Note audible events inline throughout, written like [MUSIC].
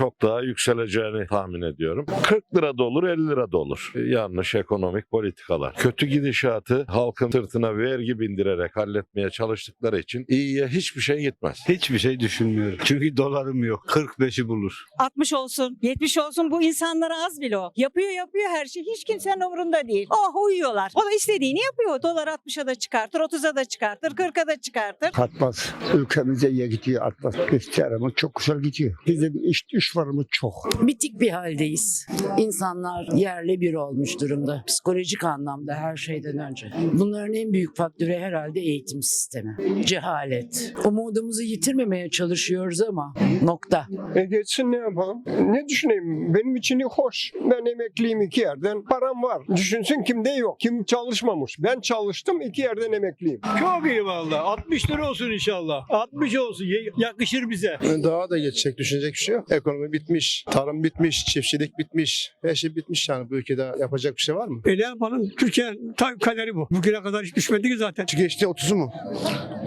çok daha yükseleceğini tahmin ediyorum. 40 lira da olur 50 lira da olur. Yanlış ekonomik politikalar. Kötü gidişatı halkın sırtına vergi bindirerek halletmeye çalıştıkları için iyiye hiçbir şey gitmez. Hiçbir şey düşünmüyorum. Çünkü dolarım yok. 45'i bulur. 60 olsun, 70 olsun bu insanlara az bile o. Yapıyor yapıyor her şey. Hiç kimsenin umurunda değil. Oh uyuyorlar. O da istediğini yapıyor. Dolar 60'a da çıkartır, 30'a da çıkartır, 40'a da çıkartır. Artmaz. Ülkemize iyi gidiyor artmaz. İşlerimiz çok güzel gidiyor. Bizim iş düşmanımız çok. bitik bir haldeyiz. İnsanlar yerle bir olmuş durumda. Psikolojik anlamda her şeyden önce. Bunların en büyük faktörü herhalde eğitim sistemi. Cehalet. Umudumuzu yitirmemeye çalışıyoruz ama nokta. E geçsin ne yapalım? Ne düşüneyim? Benim için hoş. Ben emekliyim iki yerden. Param var. Düşünsün kimde yok. Kim çalışmamış. Ben çalıştım iki yerden emekliyim. Çok iyi valla. 60 lira olsun inşallah. 60 olsun. Yakışır bize. Daha da geçecek düşünecek bir şey yok. Ekonomi bitmiş, tarım bitmiş, çiftçilik bitmiş. Her şey bitmiş yani bu ülkede yapacak bir şey var mı? E ne yapalım? Türkiye'nin ta- kaderi bu. Bugüne kadar hiç düşmedi ki zaten. Geçti 30'u mu?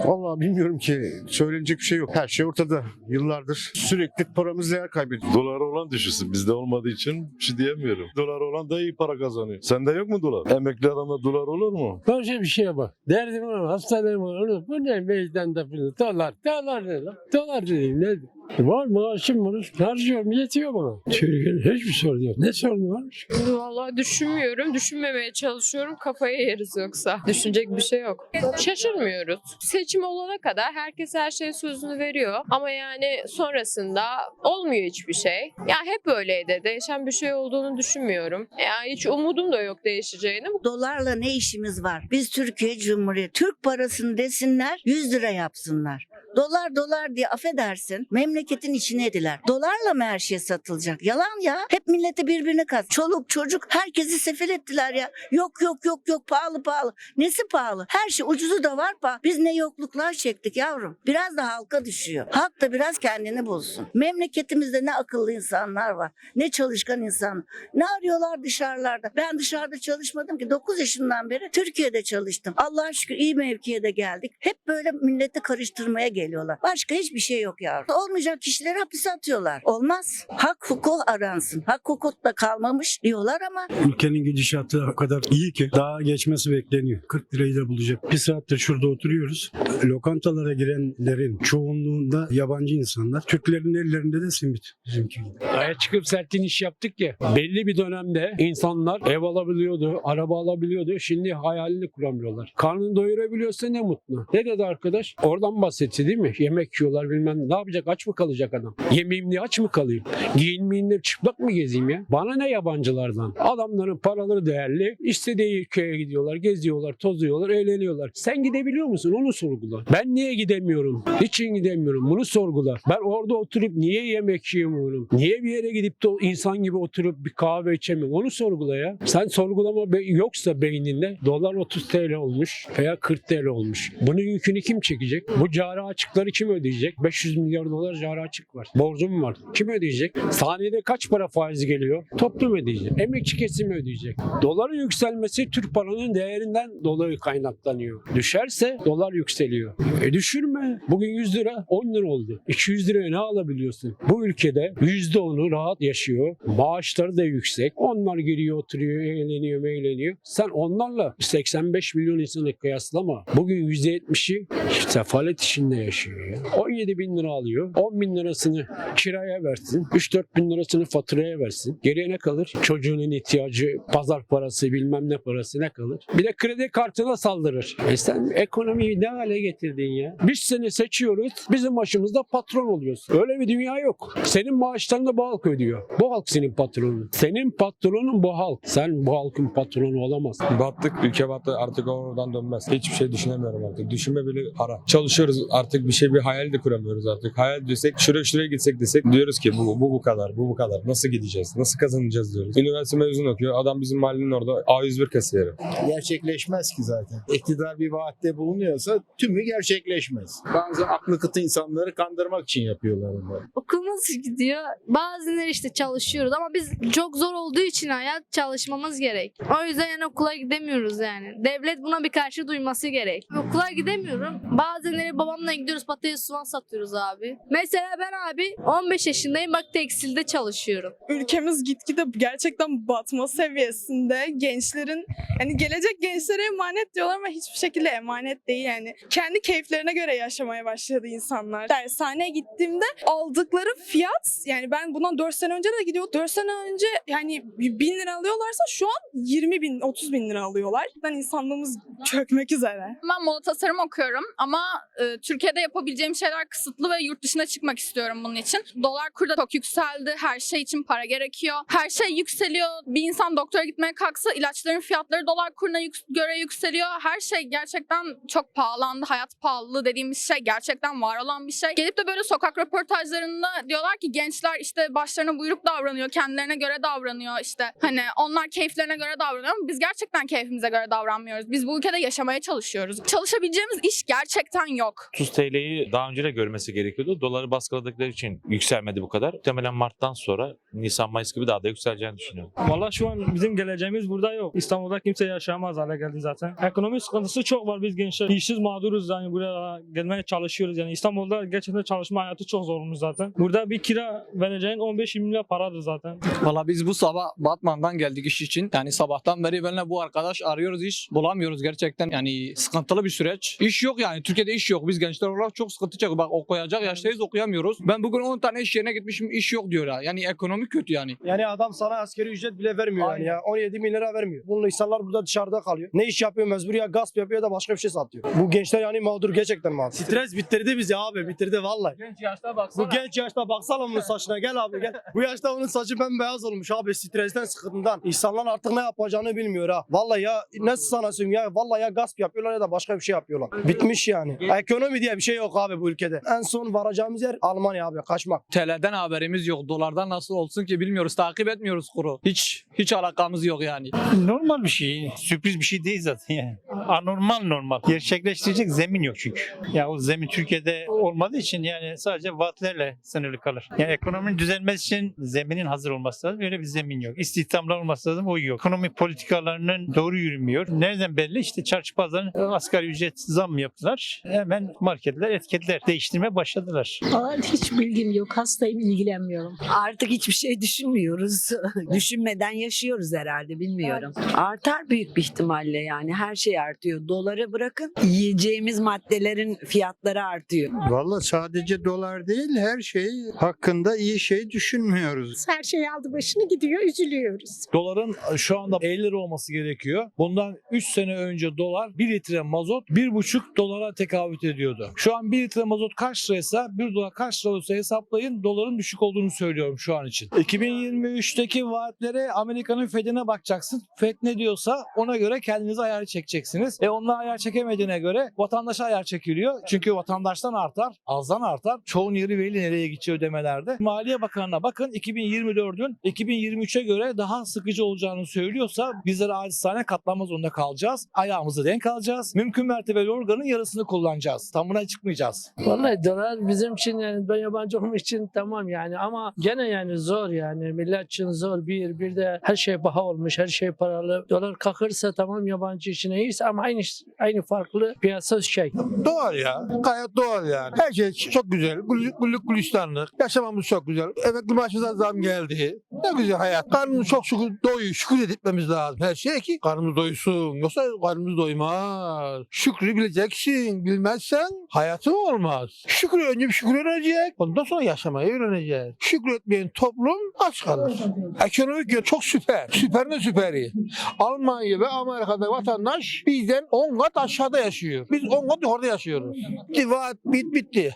Vallahi bilmiyorum ki. Söylenecek bir şey yok. Her şey ortada. Yıllardır sürekli paramız değer kaybediyor. Dolar olan düşünsün. Bizde olmadığı için bir şey diyemiyorum. Dolar olan da iyi para kazanıyor. Sende yok mu dolar? Emekli adamda dolar olur mu? Başka bir şeye bak. Derdim var, hastalarım var. Bu ne meydan da bunu? Dolar, dolar ne lan? Dolar dediğin ne? Var maaşım var, harcıyorum, yetiyor bana. Türkiye'nin hiçbir sorunu yok. Ne sorunu var? Vallahi düşünmüyorum. Düşünmemeye çalışıyorum. Kafaya yeriz yoksa. Düşünecek bir şey yok. Şaşırmıyoruz. Seçim olana kadar herkes her şeye sözünü veriyor. Ama yani sonrasında olmuyor hiçbir şey. Ya hep böyleydi. Değişen bir şey olduğunu düşünmüyorum. Yani hiç umudum da yok değişeceğini. Dolarla ne işimiz var? Biz Türkiye Cumhuriyeti. Türk parasını desinler 100 lira yapsınlar. Dolar dolar diye affedersin memleketin içine ediler. Dolarla mı her şey satılacak? Yalan ya. Hep milleti birbirine kat. Çoluk çocuk herkesi sefil ettiler ya. Yok yok yok yok pahalı pahalı. Nesi pahalı? Her şey ucuzu da var pahalı. Biz ne yokluklar çektik yavrum. Biraz da halka düşüyor. Halk da biraz kendini bulsun. Memleketimizde ne akıllı insanlar var. Ne çalışkan insan. Ne arıyorlar dışarılarda? Ben dışarıda çalışmadım ki. 9 yaşından beri Türkiye'de çalıştım. Allah'a şükür iyi mevkiye de geldik. Hep böyle milleti karıştırmaya geliyorlar. Başka hiçbir şey yok yavrum. Olmayacak kişileri hapise atıyorlar. Olmaz. Hak hukuk aransın. Hak hukuk da kalmamış diyorlar ama Ülkenin gidişatı o kadar iyi ki daha geçmesi bekleniyor. 40 lirayı da bulacak. Bir saattir şurada oturuyoruz. Lokantalara girenlerin çoğunluğunda yabancı insanlar. Türklerin ellerinde de simit bizimki gibi. Aya çıkıp sertliğin iş yaptık ya. Belli bir dönemde insanlar ev alabiliyordu, araba alabiliyordu. Şimdi hayalini kuramıyorlar. Karnını doyurabiliyorsa ne mutlu. Ne dedi arkadaş? Oradan bahsetti değil mi? Yemek yiyorlar bilmem ne yapacak? Aç mı kalacak adam? Yemeyeyim diye aç mı kalayım? Giyinmeyeyim de çıplak mı gezeyim ya? Bana ne yabancılardan? Adamların paraları değerli. İstediği ülkeye gidiyorlar, geziyorlar, tozuyorlar, eğleniyorlar. Sen gidebiliyor musun? Onu sorgula. Ben niye gidemiyorum? Niçin gidemiyorum? Bunu sorgula. Ben orada oturup niye yemek yiyemiyorum? Niye bir yere gidip de insan gibi oturup bir kahve içemiyorum? Onu sorgula ya. Sen sorgulama be- yoksa beyninde dolar 30 TL olmuş veya 40 TL olmuş. Bunun yükünü kim çekecek? Bu cari açıkları kim ödeyecek? 500 milyar dolar cari açık var. Borcum var. Kim ödeyecek? Saniyede kaç para faiz geliyor? Toplum ödeyecek. Emekçi kesimi ödeyecek. Doların yükselmesi Türk paranın değerinden dolayı kaynaklanıyor. Düşerse dolar yükseliyor. E düşürme. Bugün 100 lira 10 lira oldu. 200 liraya ne alabiliyorsun? Bu ülkede %10'u rahat yaşıyor. Maaşları da yüksek. Onlar giriyor oturuyor, eğleniyor, meğleniyor. Sen onlarla 85 milyon insanı kıyaslama. Bugün %70'i sefalet içinde yaşıyor. Ya. 17 bin lira alıyor. 10 bin lirasını kiraya versin. 3-4 bin lirasını faturaya versin. Geriye ne kalır? Çocuğunun ihtiyacı, pazar parası, bilmem ne parası ne kalır? Bir de kredi kartına saldırır. E sen ekonomiyi ne hale getirdin ya? Biz seni seçiyoruz, bizim başımızda patron oluyorsun. Öyle bir dünya yok. Senin maaştan da bu halk ödüyor. Bu halk senin patronun. Senin patronun bu halk. Sen bu halkın patronu olamazsın. Battık, ülke battı artık oradan dönmez. Hiçbir şey düşünemiyorum artık. Düşünme bile para. Çalışıyoruz artık bir şey bir hayal de kuramıyoruz artık. Hayal desek şuraya şuraya gitsek desek diyoruz ki bu, bu bu kadar bu bu kadar. Nasıl gideceğiz? Nasıl kazanacağız diyoruz. Üniversite mezun okuyor. Adam bizim mahallenin orada A101 kasiyeri. Gerçekleşmez ki zaten. İktidar bir vaatte bulunuyorsa tümü gerçekleşmez. Bazı aklı kıtı insanları kandırmak için yapıyorlar onları. Okul nasıl gidiyor? Bazıları işte çalışıyoruz ama biz çok zor olduğu için hayat çalışmamız gerek. O yüzden yani okula gidemiyoruz yani. Devlet buna bir karşı duyması gerek. Okula gidemiyorum. Bazenleri babamla gidiyoruz patates soğan satıyoruz abi. Mesela ben abi 15 yaşındayım bak tekstilde çalışıyorum. ülkemiz gitgide gerçekten batma seviyesinde. Gençlerin yani gelecek gençlere emanet diyorlar ama hiçbir şekilde emanet değil yani. Kendi keyiflerine göre yaşamaya başladı insanlar. Dershaneye gittiğimde aldıkları fiyat yani ben bundan 4 sene önce de gidiyordum. 4 sene önce yani 1000 lira alıyorlarsa şu an 20 bin 30 bin lira alıyorlar. Ben insanlığımız çökmek üzere. Ben moda tasarım okuyorum ama e, Türkiye'de yapabileceğim şeyler kısıtlı ve yurt dışına çıkmak istiyorum bunun için. Dolar kuru da çok yükseldi. Her şey için para gerekiyor. Her şey yükseliyor. Bir insan doktora gitmeye kalksa ilaçların fiyatları dolar kuruna yük- göre yükseliyor. Her şey gerçekten çok pahalandı. Hayat pahalılığı dediğimiz şey gerçekten var olan bir şey. Gelip de böyle sokak röportajlarında diyorlar ki gençler işte başlarına buyruk davranıyor, kendilerine göre davranıyor işte. Hani onlar keyiflerine göre davranıyor ama biz gerçekten keyfimize göre davranmıyoruz. Biz bu ülkede yaşamaya çalışıyoruz. Çalışabileceğimiz iş gerçekten yok. 30 TL'yi daha önce de görmesi gerekiyordu. Doları baskıladıkları için yükselmedi bu kadar. Muhtemelen Mart'tan sonra Nisan Mayıs gibi daha da yükseleceğini düşünüyorum. Valla şu an bizim geleceğimiz burada yok. İstanbul'da kimse yaşayamaz hale geldi zaten. Ekonomi sıkıntısı çok var biz gençler. İşsiz mağduruz yani buraya gelmeye çalışıyoruz. Yani İstanbul'da gerçekten çalışma hayatı çok zor olmuş zaten. Burada bir kira vereceğin 15-20 lira paradır zaten. Valla biz bu sabah Batman'dan geldik iş için. Yani sabahtan beri benimle bu arkadaş arıyoruz iş. Bulamıyoruz gerçekten. Yani sıkıntılı bir süreç. İş yok yani. Türkiye'de iş yok. Biz gençler olarak çok sıkıntı çekiyoruz. Bak okuyacak yaştayız okuyamıyoruz. Ben bugün 10 tane iş yerine gitmişim. iş yok diyor ya. Yani ekonomi kötü yani. Yani adam sana askeri ücret bile vermiyor Aynen. yani ya. 17 bin lira vermiyor. Bunun insanlar burada dışarıda kalıyor. Ne iş yapıyor mecbur ya gasp yapıyor ya da başka bir şey satıyor. Bu gençler yani mağdur gerçekten mağdur. Stres bitirdi bizi abi bitirdi vallahi. Genç yaşta baksana. Bu genç yaşta baksana onun saçına gel abi gel. Bu yaşta onun saçı bembeyaz olmuş abi stresten sıkıntından. İnsanlar artık ne yapacağını bilmiyor ha. Vallahi ya nasıl sana söyleyeyim ya vallahi ya gasp yapıyorlar ya da başka bir şey yapıyorlar. Bitmiş yani. Ekonomi diye bir şey yok abi bu ülkede. En son varacağımız yer Almanya abi kaçmak. TL'den haberimiz yok. Dolardan nasıl olsun ki bilmiyoruz. Takip etmiyoruz kuru. Hiç hiç alakamız yok yani. Normal bir şey. Sürpriz bir şey değil zaten yani. Anormal normal. Gerçekleştirecek zemin yok çünkü. Ya o zemin Türkiye'de olmadığı için yani sadece vaatlerle sınırlı kalır. Yani ekonominin düzelmesi için zeminin hazır olması lazım. Öyle bir zemin yok. İstihdamlar olması lazım. O yok. Ekonomi politikalarının doğru yürümüyor. Nereden belli? İşte çarşı pazarın asgari ücret zam mı yaptılar? Hemen marketler etiketler değiştirmeye başladılar. Hiç bilgim yok. Hastayım ilgilenmiyorum. Artık hiçbir şey düşünmüyoruz. [LAUGHS] Düşünmeden yaşıyoruz herhalde bilmiyorum. Artar büyük bir ihtimalle yani her şey artıyor. Doları bırakın yiyeceğimiz maddelerin fiyatları artıyor. Valla sadece dolar değil her şey hakkında iyi şey düşünmüyoruz. Her şey aldı başını gidiyor. Üzülüyoruz. Doların şu anda 50 lira olması gerekiyor. Bundan 3 sene önce dolar 1 litre mazot 1,5 dolara tekabüt ediyordu. Şu an 1 litre mazot kaç liraysa 1 dolar kaç lira olursa hesaplayın doların düşük olduğunu söylüyorum şu an için. 2023'teki vaatlere Amerika'nın Fed'ine bakacaksın. Fed ne diyorsa ona göre kendinize ayar çekeceksiniz. E onlar ayar çekemediğine göre vatandaşa ayar çekiliyor. Çünkü vatandaştan artar, azdan artar. Çoğun yeri belli nereye gideceği ödemelerde. Maliye Bakanı'na bakın 2024'ün 2023'e göre daha sıkıcı olacağını söylüyorsa bizler acizane katlanma zorunda kalacağız. Ayağımızı denk alacağız. Mümkün mertebe organın yarısını kullanacağız. Tamına çıkmayacağız. Vallahi dolar bizim için yani ben yabancı olmak için tamam yani ama gene yani zor yani millet için zor bir bir de her şey paha olmuş her şey paralı dolar kalkırsa tamam yabancı için iyiyse ama aynı aynı farklı piyasa şey. Doğal ya. Gayet doğal yani. Her şey çok güzel. Güllük güllük gülistanlık. Yaşamamız çok güzel. Emekli maaşımıza zam geldi. Ne güzel hayat. Karnımız çok şükür doyuyor. Şükür etmemiz lazım. Her şeye ki karnımız doysun. Yoksa karnımız doymaz. Şükrü bileceksin. Bilmezsen hayatın olmaz. Şükrü önce bir şükür öğrenecek. Ondan sonra yaşamayı öğrenecek. Şükür etmeyen toplum aç kalır. Ekonomik yön çok süper. Süper ne süperi. Almanya ve Amerika'da vatandaş bizden 10 kat aşağıda yaşıyor. Biz 10 kat yukarıda yaşıyoruz. Bitti, vaat bit, bitti.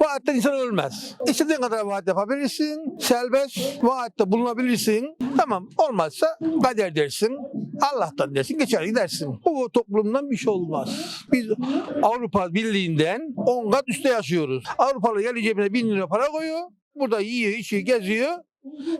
Vaatten insan ölmez. İstediğin kadar vaat yapabilirsin. Serbest vaatte bulunabilirsin. Tamam olmazsa kader dersin. Allah'tan dersin geçer gidersin. Bu toplumdan bir şey olmaz. Biz Avrupa Birliği'nden 10 kat üstte yaşıyoruz. Avrupalı geliyor cebine 1000 lira para koyuyor. Burada yiyor, içiyor, geziyor.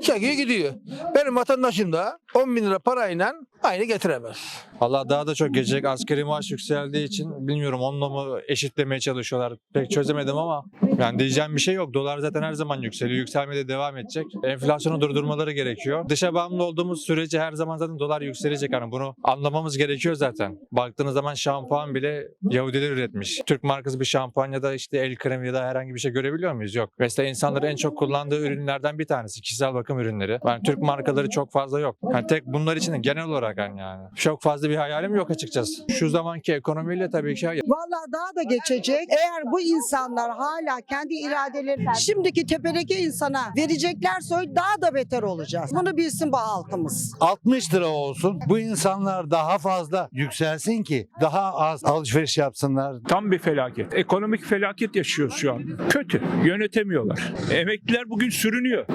Çekiyor gidiyor. Benim vatandaşım da 10 bin lira parayla aynı getiremez. Allah daha da çok gelecek. Asgari maaş yükseldiği için bilmiyorum onunla mı eşitlemeye çalışıyorlar. Pek çözemedim ama yani diyeceğim bir şey yok. Dolar zaten her zaman yükseliyor. Yükselmeye de devam edecek. Enflasyonu durdurmaları gerekiyor. Dışa bağımlı olduğumuz sürece her zaman zaten dolar yükselecek. Yani bunu anlamamız gerekiyor zaten. Baktığınız zaman şampuan bile Yahudiler üretmiş. Türk markası bir şampuan ya da işte el kremi ya da herhangi bir şey görebiliyor muyuz? Yok. Mesela insanların en çok kullandığı ürünlerden bir tanesi kişisel bakım ürünleri. Yani Türk markaları çok fazla yok. Yani tek bunlar için genel olarak hani yani. Çok fazla bir hayalim yok açıkçası. Şu zamanki ekonomiyle tabii ki hayır. Vallahi daha da geçecek. Eğer bu insanlar hala kendi iradeleri şimdiki tepedeki insana vereceklerse daha da beter olacağız. Bunu bilsin bu halkımız. 60 lira olsun. Bu insanlar daha fazla yükselsin ki daha az alışveriş yapsınlar. Tam bir felaket. Ekonomik felaket yaşıyoruz şu an. Kötü. Yönetemiyorlar. Emekliler bugün sürünüyor.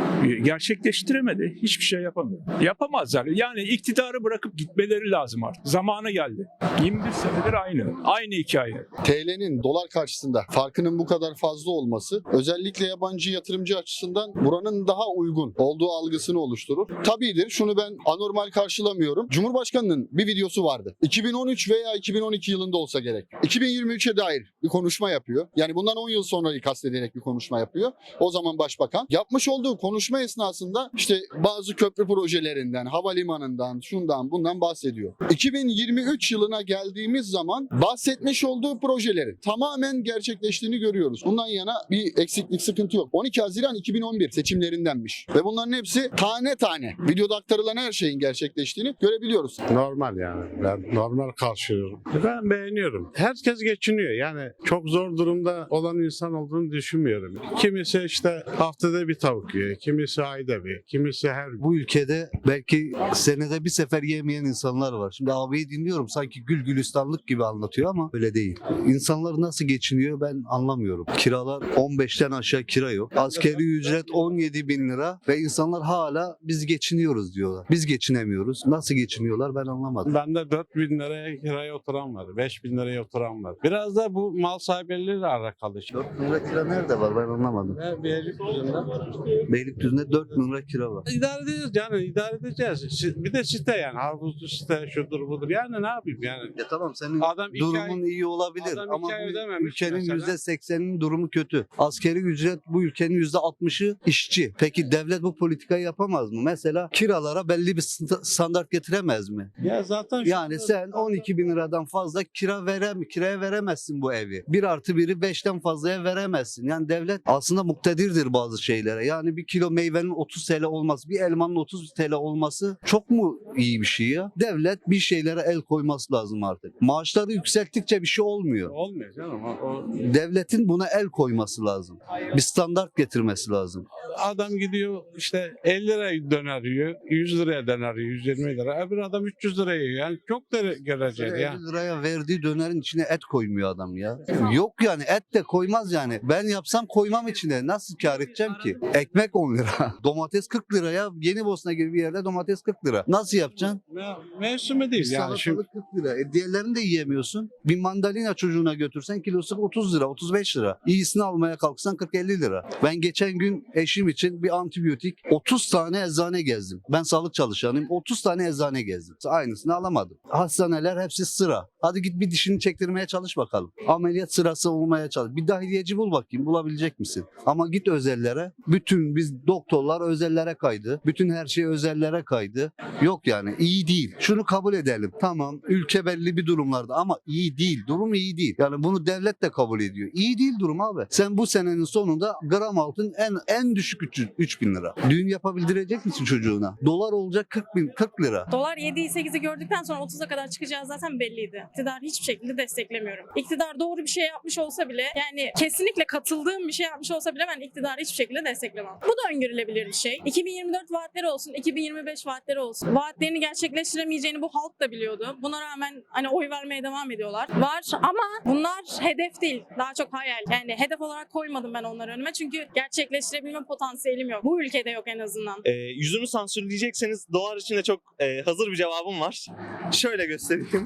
Gerçekleştiremedi. Hiçbir şey yapamıyor. Yapamazlar. Yani iktidarı bırakıp gitmeleri lazım artık. Zamanı geldi. 21 senedir aynı. Aynı hikaye. TL'nin dolar karşısında farkının bu kadar fazla olması özellikle yabancı yatırımcı açısından buranın daha uygun olduğu algısını oluşturur. Tabidir şunu ben anormal karşılamıyorum. Cumhurbaşkanının bir videosu vardı. 2013 veya 2012 yılında olsa gerek. 2023'e dair bir konuşma yapıyor. Yani bundan 10 yıl sonrayı kastederek bir konuşma yapıyor. O zaman başbakan. Yapmış olduğu konuşma esnasında işte bazı köprü projelerinden, havalimanından, şundan bundan bahsediyor. 2023 yılına geldiğimiz zaman bahsetmiş olduğu projelerin tamamen gerçekleştiğini görüyoruz. Bundan yana bir eksiklik, sıkıntı yok. 12 Haziran 2011 seçimlerindenmiş. Ve bunların hepsi tane tane videoda aktarılan her şeyin gerçekleştiğini görebiliyoruz. Normal yani. Ben normal karşılıyorum. Ben beğeniyorum. Herkes geçiniyor. Yani çok zor durumda olan insan olduğunu düşünmüyorum. Kimisi işte haftada bir tavuk yiyor. Kimisi ayda bir. Kimisi her. Bu ülkede belki senede bir sefer yemeyen insanlar var. Şimdi abiyi dinliyorum sanki gül gülistanlık gibi anlatıyor ama öyle değil. İnsanlar nasıl geçiniyor ben anlamıyorum. Kiralar 15'ten aşağı kira yok. Askeri ücret 17 bin lira ve insanlar hala biz geçiniyoruz diyorlar. Biz geçinemiyoruz. Nasıl geçiniyorlar ben anlamadım. Bende 4 bin liraya kiraya oturan var. 5 bin liraya oturan var. Biraz da bu mal sahipleriyle alakalı. 4 bin lira kira nerede var ben anlamadım. Beylikdüzü'nde Beylikdüzü'nde 4 bin lira kira var. İdare edeceğiz yani idare edeceğiz. Bir de site yani havuzlu site şudur budur. Yani ne yapayım yani. Ya tamam senin Adam iki ay- durumun iyi olabilir adam ama iki ay bu ödememiş ülkenin mesela. yüzde sekseninin durumu kötü. Askeri ücret bu ülkenin yüzde altmışı işçi. Peki devlet bu politikayı yapamaz mı? Mesela kiralara belli bir st- standart getiremez mi? Ya zaten Yani sen 12 bin liradan fazla kira verem, kiraya veremezsin bu evi. Bir artı biri beşten fazlaya veremezsin. Yani devlet aslında muktedirdir bazı şeylere. Yani bir kilo meyvenin 30 TL olması, bir elmanın 30 TL olması çok mu iyi bir şey ya? Devlet bir şeylere el koyması lazım artık. Maaşları yükselttikçe bir şey olmuyor. olmuyor canım. O, Devletin buna el koyması lazım. Bir standart getirmesi lazım. Adam gidiyor işte 50 liraya döner yiyor, 100 liraya döner yiyor, 120 lira. Öbür adam 300 liraya yiyor. Yani çok da göreceli 50 ya. liraya verdiği dönerin içine et koymuyor adam ya. Yok yani et de koymaz yani. Ben yapsam koymam içine. Nasıl kar edeceğim ki? Ekmek 10 lira. [LAUGHS] Domates 40 liraya. Yeni Bosna gibi bir yerde domates 40 lira. Nasıl yapacaksın? Me- Mevsimi değil yani. Salatalık Şimdi 40 lira. E diğerlerini de yiyemiyorsun. Bir mandalina çocuğuna götürsen kilosu 30 lira, 35 lira. İyisini almaya kalksan 40-50 lira. Ben geçen gün eşim için bir antibiyotik 30 tane eczane gezdim. Ben sağlık çalışanıyım. 30 tane eczane gezdim. Aynısını alamadım. Hastaneler hepsi sıra. Hadi git bir dişini çektirmeye çalış bakalım. Ameliyat sırası olmaya çalış. Bir dahiliyeci bul bakayım bulabilecek misin? Ama git özellere. Bütün biz doktorlar özellere kaydı. Bütün her şey özellere kaydı. Yok yani iyi değil. Şunu kabul edelim. Tamam ülke belli bir durumlarda ama iyi değil. Durum iyi değil. Yani bunu devlet de kabul ediyor. İyi değil durum abi. Sen bu senenin sonunda gram altın en en düşük 3 bin lira. Düğün yapabildirecek misin çocuğuna? Dolar olacak 40 bin 40 lira. Dolar 7'yi 8'i gördükten sonra 30'a kadar çıkacağı zaten belliydi. İktidar hiçbir şekilde desteklemiyorum. İktidar doğru bir şey yapmış olsa bile yani kesinlikle katıldığım bir şey yapmış olsa bile ben iktidarı hiçbir şekilde desteklemem. Bu da öngörülebilir bir şey. 2024 vaatleri olsun, 2025 vaatleri olsun. Vaatlerini gerçekleştiremeyeceğini bu halk da biliyordu. Buna rağmen hani oy vermeye devam ediyorlar. Var ama bunlar hedef değil. Daha çok hayal. Yani hedef olarak koymadım ben onları önüme. Çünkü gerçekleştirebilme potansiyelim yok. Bu ülkede yok en azından. E, yüzümü sansürleyecekseniz dolar için de çok e, hazır bir cevabım var. Şöyle göstereyim.